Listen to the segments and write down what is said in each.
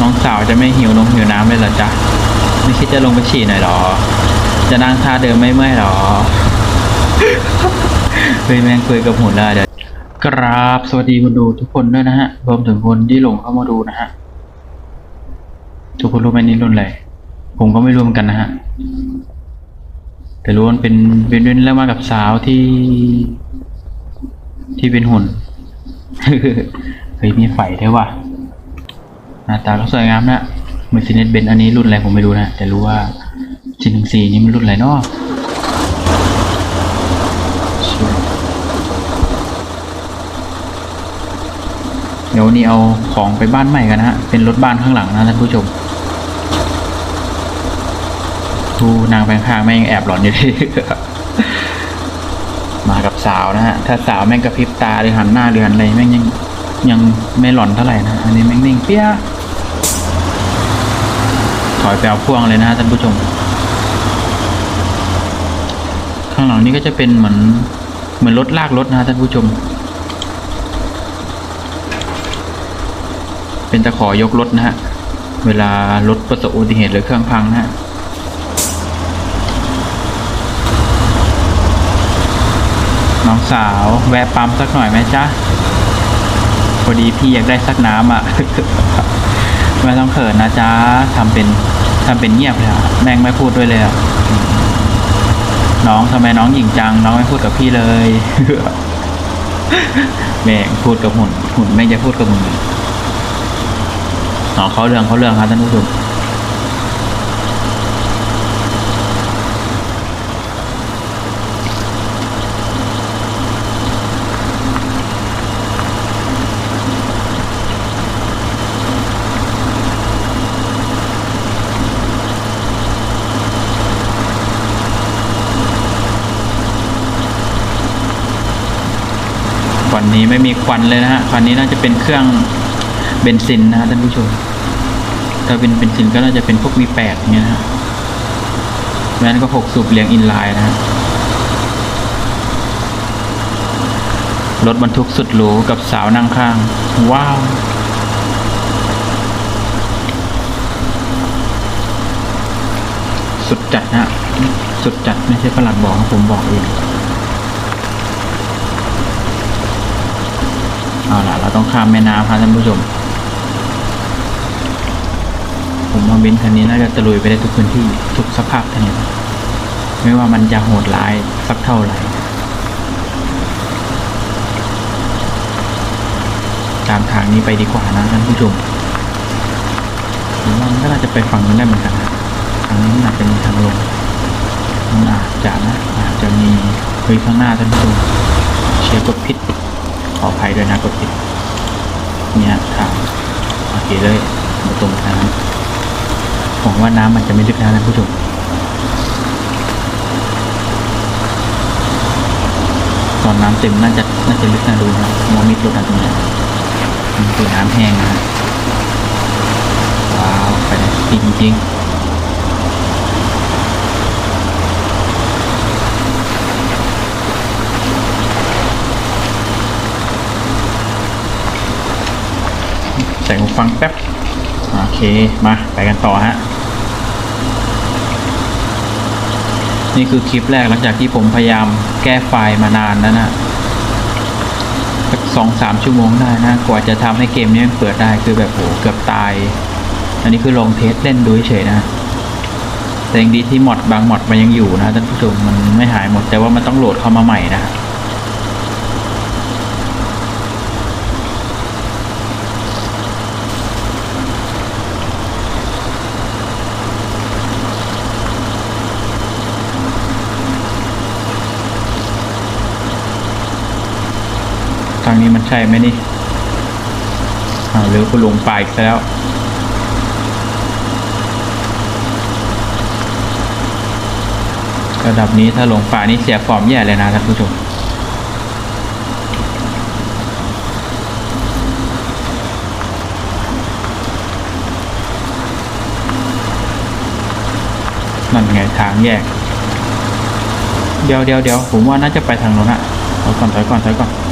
น้องสาวจะไม่หิวนมหิวน้ำเลยหรอจ๊ะ ไม่คิดจะลงไปฉี่หน่อยหรอ จะนั่งท่าเดิมไม่เมื่อยหรอเฮ้ยแม่งคุยกับหุ่นแล้เดี๋ยวกราบสวัสดีคนดูทุกคนด้วยนะฮะ รวมถึงคนที่หลงเข้ามาดูนะฮะ ทุกคนรู้ไหมนี่รุ่นอะไร ผมก็ไม่รู้เหมือนกันนะฮะ แต่รู้ว่ามันเป็นเป็นเรื่องแล้วมากับสาวที่ ที่เป็นหุ่น เฮ้ยมีไฟด้วยว่ะ หน้าตาก็สวยงามนะ Mercedes Benz อันนี้รุ่นอะไรผมไม่รู้นะ แต่รู้ว่า4 1 4นี่มันรุ่นอะไรเนาะเดี๋ยววันนี้เอาของไปบ้านใหม่กันนะฮะ เป็นรถบ้านข้างหลังนะท่านผู้ชมดูนางแบงข้างแม่งแอบหลอนอยู่ที่มากับสาวนะฮะ ถ้าสาวแม่งกระพริบตาหรือหันหน้าหรือหันอะไรแม่งยังยังไม่หลอนเท่าไหร่นะ อันนี้แม่งนิ่งเปี้ย ถอยไปเอาพ่วงเลยนะฮะท่านผู้ชม ข้างหลังนี้ก็จะเป็นเหมือนเหมือนรถลากรถนะฮะท่านผู้ชม เป็นตะขอยกรถนะฮะ เวลารถประสบอุบัติเหตุหรือเครื่องพังนะฮะน้องสาวแวะปั๊มสักหน่อยไหมจ๊ะพอดีพี่อยากได้สักน้ำอะ ไม่ต้องเขินนะจ๊ะทำเป็นทำเป็นเงียบเลยอะแม่งไม่พูดด้วยเลยอะน้องทำไมน้องหญิงจัง น้องไม่พูดกับพี่เลยแม่งพูดกับหุ่นหุ่นแม่งจะพูดกับมึงน้องเขาเรื่องเขาเรื่องครับท่านผู้ชม นี้ไม่มีควันเลยนะฮะควันนี้น่าจะเป็นเครื่องเบนซินนะฮะท่านผู้ชม ถ้าเป็นเบนซินก็น่าจะเป็นพวก V8 เงี้ยนะฮะแม้นก็หกสูบเรียงอินไลน์นะฮะรถบรรทุกสุดหรูกับสาวนั่งข้าง ว้าวสุดจัดนะสุดจัดไม่ใช่ประหลัดบอกผมบอกเอง เราต้องข้ามแม่น้ำครับท่านผู้ชม ผมว่าเบนคันนี้น่าจะตะลุยไปได้ทุกพื้นที่ทุกสภาพถนนไม่ว่ามันจะโหดร้ายสักเท่าไหร่ตามทางนี้ไปดีกว่านะท่านผู้ชมผมว่ามันก็น่าจะไปฝั่งนู้นได้เหมือนกันทางนี้น่าจะมีทางลงมันอาจจะนะอาจจะมีเฮ้ยข้างหน้าท่านผู้ชมเชียร์กดพิษขออภัยด้วยนะกดผิด เนี่ยทางโอเคเลยมาตรงทางนั้นหวังว่าน้ำมันจะไม่ลึกนะท่านผู้ชมตอนน้ำเต็มน่าจะน่าจะลึกนะดูนะมอมิดรถนะตรงนี้มันคือน้ำแห้งนะว้าวไปจริงจริง ฟังแป๊บ โอเค มา ไปกันต่อฮะ นี่คือคลิปแรกหลังจากที่ผมพยายามแก้ไฟล์มานานแล้วนะสักสองสามชั่วโมงได้นะ กว่าจะทำให้เกมนี้มันเปิดได้คือแบบโหเกือบตาย อันนี้คือลองเทสเล่นดูเฉยนะ แต่ยังดีที่มอดบางมอดมันยังอยู่นะท่านผู้ชมมันไม่หายหมดแต่ว่ามันต้องโหลดเข้ามาใหม่นะ ทางนี้มันใช่ไหมนี่หรือคุณหลงป่าอีกแล้ว ระดับนี้ถ้าหลงป่านี่เสียฟอร์มแย่เลยนะท่านผู้ชมนั่นไงทางแยก เดี๋ยวเดี๋ยวเดี๋ยวผมว่าน่าจะไปทางโน้นอะถอยก่อนถอยก่อนถอยก่อน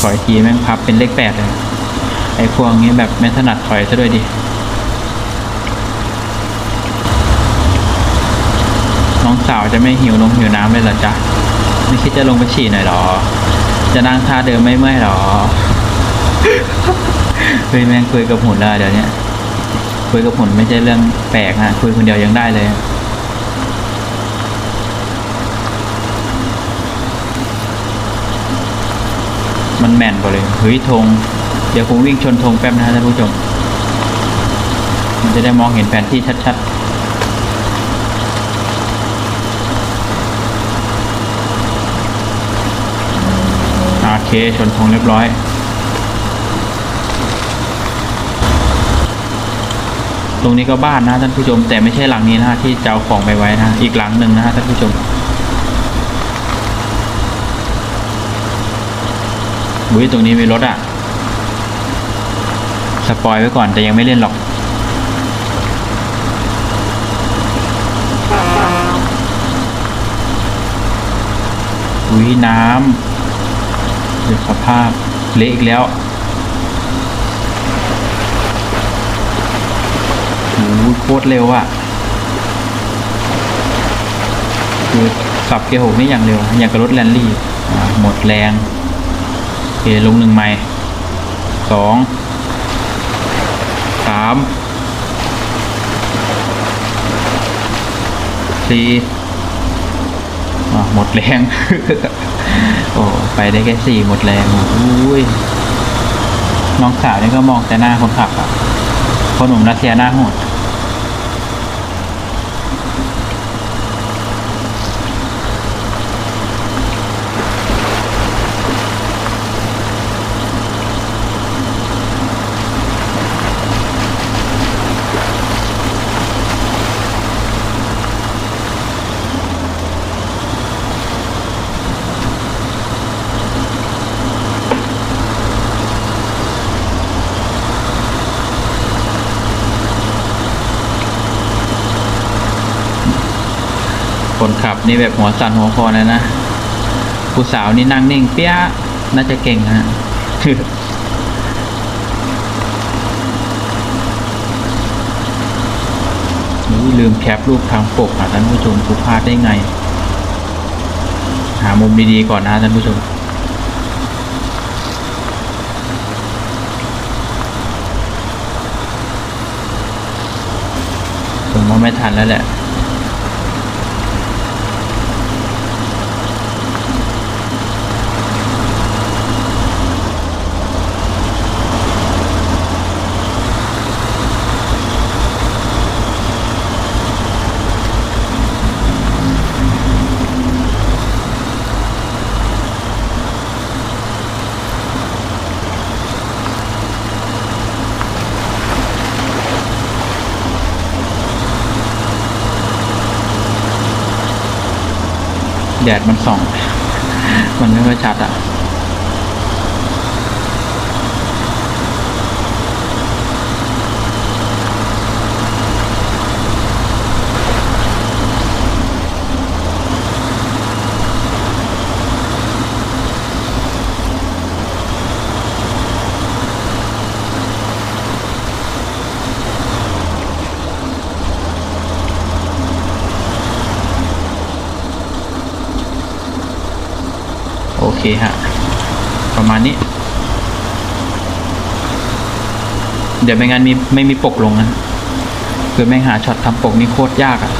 ถอยทีแม่งพับเป็นเลขแปดเลย ไอ้พวกนี้แบบไม่ถนัดถอยซะด้วยดิน้องสาวจะไม่หิวนมหิวน้ำเลยหรอจ๊ะ ไม่คิดจะลงไปฉี่หน่อยหรอ จะนั่งท่าเดิมไม่เมื่อยหรอเฮ้ยแม่งคุยกับหุ่นแล้วเดี๋ยวนี้คุยกับหุ่นไม่ใช่เรื่องแปลกฮะคุยคนเดียวยังได้เลย มันแม่นกว่าเลยเฮ้ยธงเดี๋ยวผมวิ่งชนธงแป๊บนะฮะท่านผู้ชม มันจะได้มองเห็นแผนที่ชัดๆโอเค ชนธงเรียบร้อย ตรงนี้ก็บ้านนะท่านผู้ชม แต่ไม่ใช่หลังนี้นะฮะที่เจะเอาของไปไว้นะ อีกหลังหนึ่งนะฮะท่านผู้ชม อุ้ยตรงนี้มีรถอะ สปอยไว้ก่อนแต่ยังไม่เล่นหรอก อุ้ยน้ำดูสภาพ เละอีกแล้วโอ้โคตรเร็วอะคือขับเกียร์หกนี่อย่างเร็ว อย่างกับรถแรนลี่หมดแรง เคลงหนึ่งไม้สองสามสี่หมดแรง โอ้ไปได้แค่สี่หมดแรงอุ้ยน้องสาวนี่ก็มองแต่หน้าคนขับอะคนหนุ่มรัสเซียหน้าโหด คนขับนี่แบบหัวสั่นหัวคอนะนะผู้สาวนี่นั่งนิ่งเปี้ยน่าจะเก่งฮะนี่ลืมแคปรูปทางปกอะท่านผู้ชมกูพลาดได้ไง หามุมดีๆก่อนนะท่านผู้ชม ผมว่าไม่ทันแล้วแหละ แดดมันส่อง มันไม่ค่อยชัดอะ เคฮะ ประมาณนี้ เดี๋ยวไม่งั้นมีไม่มีปกลงนะคือแม่หาช็อตทำปกนี่โคตรยากอะ่ะ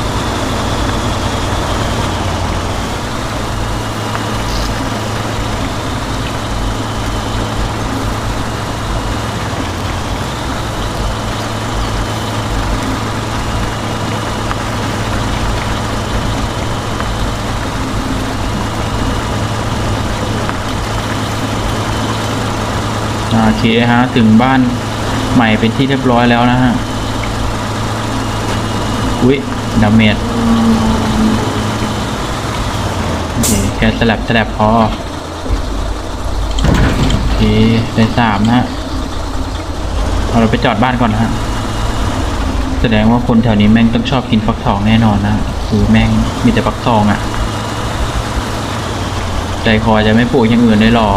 เคฮะ ถึงบ้านใหม่เป็นที่เรียบร้อยแล้วนะฮะ อุ๊ยดาเมจโอเคแค่สลับสลับพอโอเคได้สามนะฮะเอาเราไปจอดบ้านก่อนนะฮะ แสดงว่าคนแถวนี้แม่งต้องชอบกินฟักทองแน่นอนนะคือแม่งมีแต่ฟักทองอะ่ะ ใจคอจะไม่ปลูกอย่างอื่นเลยหรอ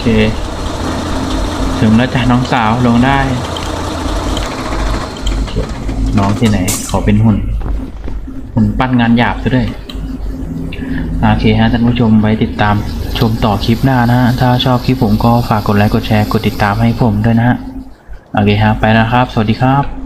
เค ถึงแล้วจ้ะน้องสาวลงได้ น้องที่ไหน ขอเป็นหุ่น หุ่นปั้นงานหยาบซะด้วยโอเคฮะท่านผู้ชมไว้ติดตามชมต่อคลิปหน้านะฮะ ถ้าชอบคลิปผมก็ฝากกดไลค์กดแชร์กดติดตามให้ผมด้วยนะฮะ โอเคฮะไปแล้วครับ สวัสดีครับ